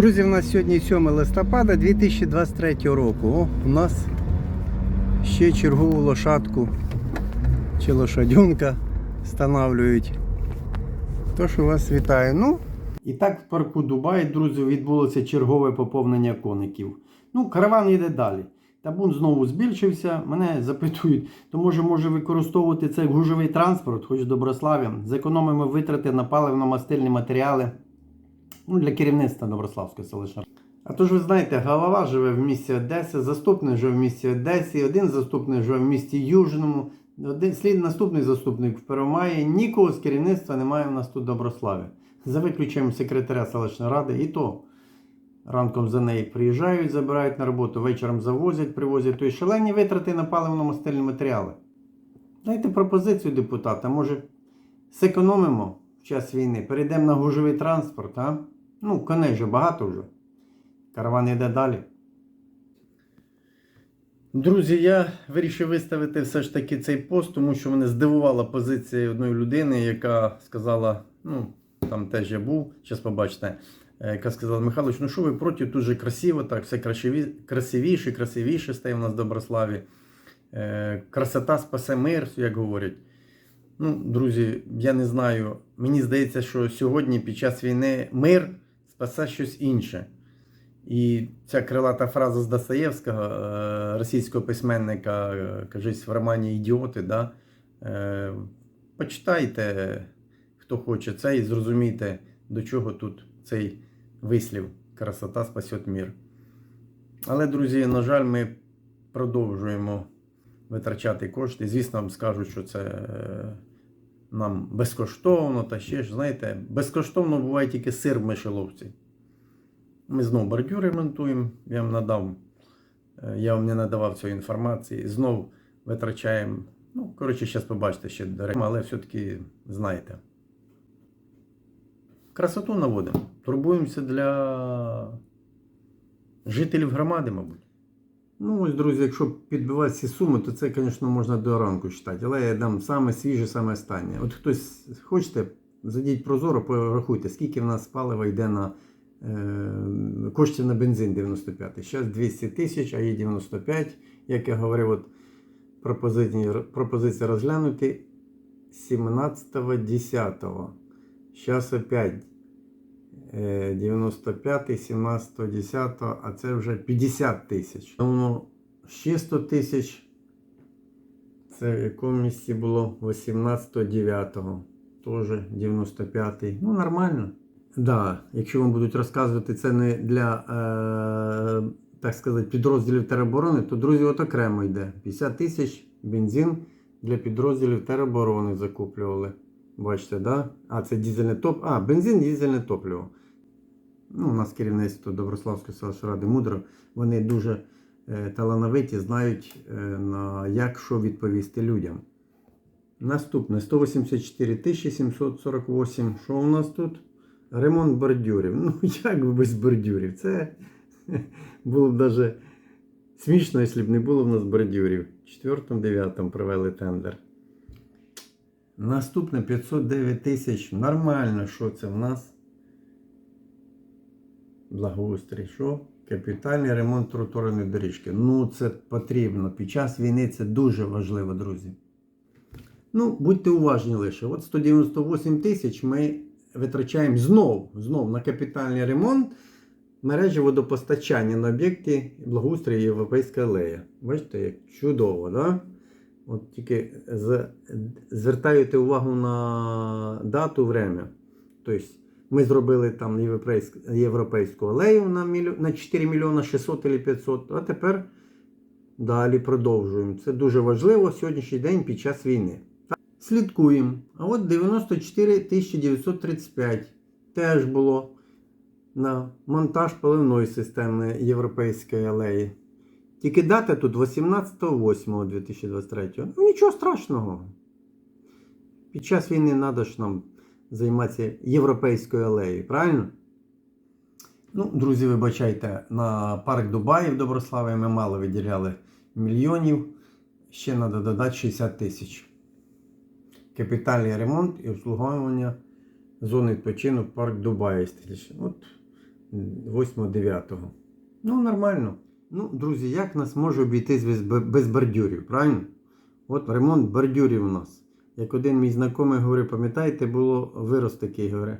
Друзі, у нас сьогодні 7 листопада 2023 року. О, у нас ще чергову лошадку чи лошадюнка встановлюють. Тож у вас вітаю. Ну, і так в парку Дубай, друзі, відбулося чергове поповнення коників. Ну, караван йде далі. Табун знову збільшився. Мене запитують, то може може використовувати це як гужовий транспорт, хоч в Доброславі. Зекономимо витрати на паливно-мастильні матеріали. Ну, для керівництва Доброславської селища. А то ж ви знаєте, голова живе в місті Одеси, заступник живе в місті Одесі, один заступник живе в місті Южному, один слід наступний заступник в Первомаї. Нікого з керівництва немає в нас тут в Доброславі. За виключенням секретаря селищної ради, і то ранком за неї приїжджають, забирають на роботу, вечором завозять, привозять. То й шалені витрати на паливно-мастильні матеріали. Дайте пропозицію депутата, може зекономимо в час війни, перейдемо на гужовий транспорт, а? Ну, коней вже багато вже. Караван йде далі. Друзі, я вирішив виставити все ж таки цей пост, тому що мене здивувала позиція одної людини, яка сказала, ну, там теж я був, зараз побачите, е, яка сказала, Михайлович, ну що ви проти, тут же красиво, так, все красивіше, красивіше стає в нас в Доброславі. Е, красота спасе мир, як говорять. Ну, друзі, я не знаю. Мені здається, що сьогодні під час війни мир спасе щось інше. І ця крилата фраза з Достоєвського, е, російського письменника, е, кажись, в романі Ідіоти. Да? Е, Почитайте, хто хоче це, і зрозумійте, до чого тут цей вислів красота спасет мир. Але, друзі, на жаль, ми продовжуємо витрачати кошти. Звісно, вам скажуть, що це нам безкоштовно, та ще ж, знаєте, безкоштовно буває тільки сир в мишеловці. Ми знову бордюр ремонтуємо, я вам надав, е, я вам не надавав цієї інформації. Знов витрачаємо. Ну, коротше, зараз побачите ще дерев, але все-таки знаєте. Красоту наводимо. Турбуємося для жителів громади, мабуть. Ну, ось, друзі, якщо підбивати ці суми, то це, звісно, можна до ранку читати. Але я дам саме свіже, саме останнє. От хтось хочете, зайдіть прозоро, порахуйте, скільки в нас палива йде на е, коштів на бензин 95. Зараз 200 тисяч, а є 95. Як я говорив, от пропозиція, розглянути 17.10. Зараз опять 95, 17, 10, а це вже 50 тисяч. Тому ще 100 тисяч. Це в якому місці було 18 9 теж 95 Ну, нормально. Да, якщо вам будуть розказувати це не для, е, так сказати, підрозділів тероборони, то, друзі, от окремо йде. 50 тисяч бензин для підрозділів тероборони закуплювали. Бачите, да? А, це дизельне топ. А, бензин, дизельне топливо. Ну, у нас керівництво Доброславської селищної ради мудро. Вони дуже е, талановиті, знають, е, на як що відповісти людям. Наступне 184 748. Що у нас тут? Ремонт бордюрів. Ну, як би без бордюрів? Це було б навіть смішно, якщо б не було в нас бордюрів. В 4-9 провели тендер. Наступне 509 тисяч. Нормально, що це в нас? Благоустрій. Що? Капітальний ремонт тротуарної доріжки. Ну, це потрібно. Під час війни це дуже важливо, друзі. Ну, будьте уважні лише. От 198 тисяч ми витрачаємо знов, знов на капітальний ремонт мережі водопостачання на об'єкті благоустрою Європейська алея. Бачите, як чудово, да? От тільки звертаєте увагу на дату, время. Тобто ми зробили там європейську, алею на, на 4 мільйона 600 чи 500, а тепер далі продовжуємо. Це дуже важливо сьогоднішній день під час війни. Слідкуємо. А от 94 935 теж було на монтаж поливної системи Європейської алеї. Тільки дата тут 18.08.2023. Ну нічого страшного. Під час війни треба ж нам займатися європейською алеєю, правильно? Ну, друзі, вибачайте, на парк Дубаї в Доброславі ми мало виділяли мільйонів. Ще треба додати 60 тисяч. Капітальний ремонт і обслуговування зони відпочинку парк Дубаї. От 8-9. Ну, нормально. Ну, друзі, як нас може обійтись без бордюрів, правильно? От ремонт бордюрів у нас. Як один мій знайомий говорив, пам'ятаєте, було вирос такий, говорить.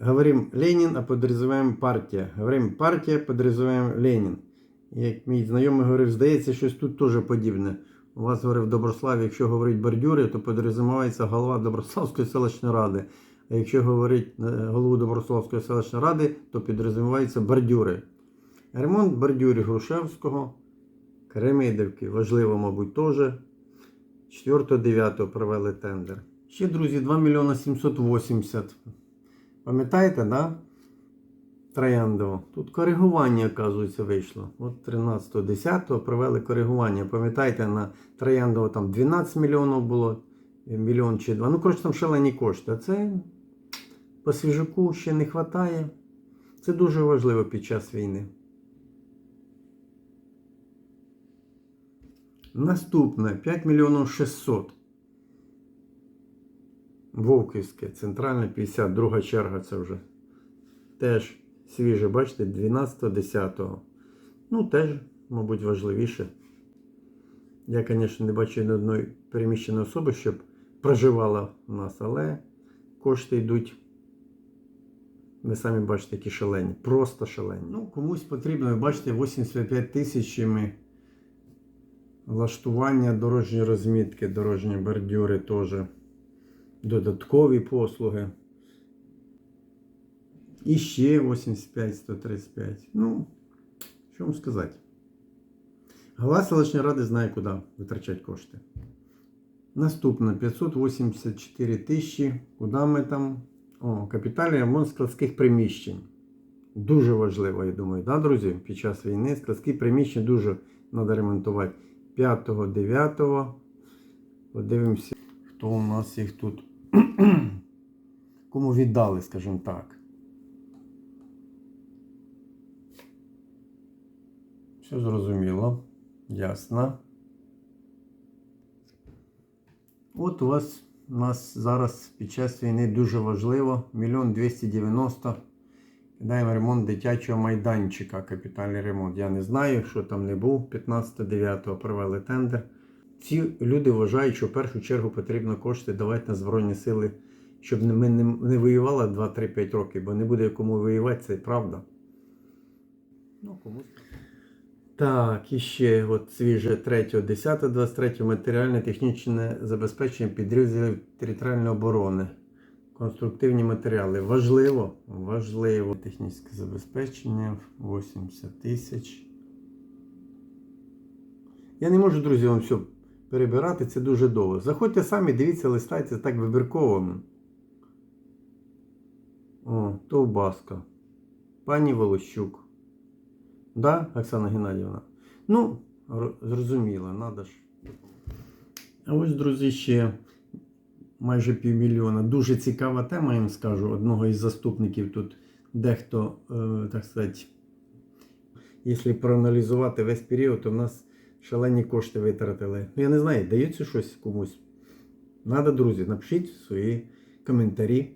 Говорим Ленін, а підрозуміємо партія. Говорим партія, підрозуміємо Ленін. Як мій знайомий говорив, здається, щось тут теж подібне. У вас говорив Доброслав, якщо говорить бордюри, то підрозумівається голова Доброславської селищної ради. А якщо говорить е, голову Доброславської селищної ради, то підрозуміваються бордюри. Ремонт бордюрів Грушевського, Кремидівки, важливо, мабуть, теж. 4-9 провели тендер. Ще, друзі, 2 мільйона 780. Пам'ятаєте, да? Трояндово. Тут коригування, оказується, вийшло. От 13-10 провели коригування. Пам'ятаєте, на Трояндово там 12 мільйонів було, мільйон чи два. Ну, коротше, там шалені кошти. А це по свіжаку ще не вистачає. Це дуже важливо під час війни. Наступне 5 мільйонів 600. Вовківське, центральне 50, друга черга це вже. Теж свіже, бачите, 12-10. Ну, теж, мабуть, важливіше. Я, звісно, не бачу ні одної переміщеної особи, щоб проживала у нас, але кошти йдуть. Ви самі бачите, які шалені. Просто шалені. Ну, комусь потрібно, ви бачите, 85 тисячами влаштування дорожньої розмітки, дорожні бордюри теж. Додаткові послуги. І ще 85-135. Ну, що вам сказати? Голова селищної ради знає, куди витрачати кошти. Наступне 584 тисячі. Куди ми там? О, капітальний ремонт складських приміщень. Дуже важливо, я думаю, да, друзі? Під час війни складські приміщення дуже треба ремонтувати. 5, 9. Подивимося, хто у нас їх тут. Кому віддали, скажімо так. Все зрозуміло. Ясно. От у вас у нас зараз під час війни дуже важливо. Мільйон 290. Кидаємо ремонт дитячого майданчика, капітальний ремонт. Я не знаю, що там не був. 15-9 провели тендер. Ці люди вважають, що в першу чергу потрібно кошти давати на Збройні сили, щоб ми не, воювали 2-3-5 років, бо не буде кому воювати, це правда. Ну, комусь. Так, і ще от свіже 3, 10, 23 матеріальне технічне забезпечення підрозділів територіальної оборони. Конструктивні матеріали. Важливо, важливо. Технічне забезпечення 80 тисяч. Я не можу, друзі, вам все перебирати, це дуже довго. Заходьте самі, дивіться, листайте так вибірково. О, Товбаска. Пані Волощук. Да, Оксана Геннадівна? Ну, зрозуміло, надо ж. А ось, друзі, ще майже півмільйона. Дуже цікава тема, я їм скажу, одного із заступників тут дехто, е, так сказати, якщо проаналізувати весь період, то в нас шалені кошти витратили. Ну, я не знаю, дається щось комусь. Надо, друзі, напишіть свої коментарі.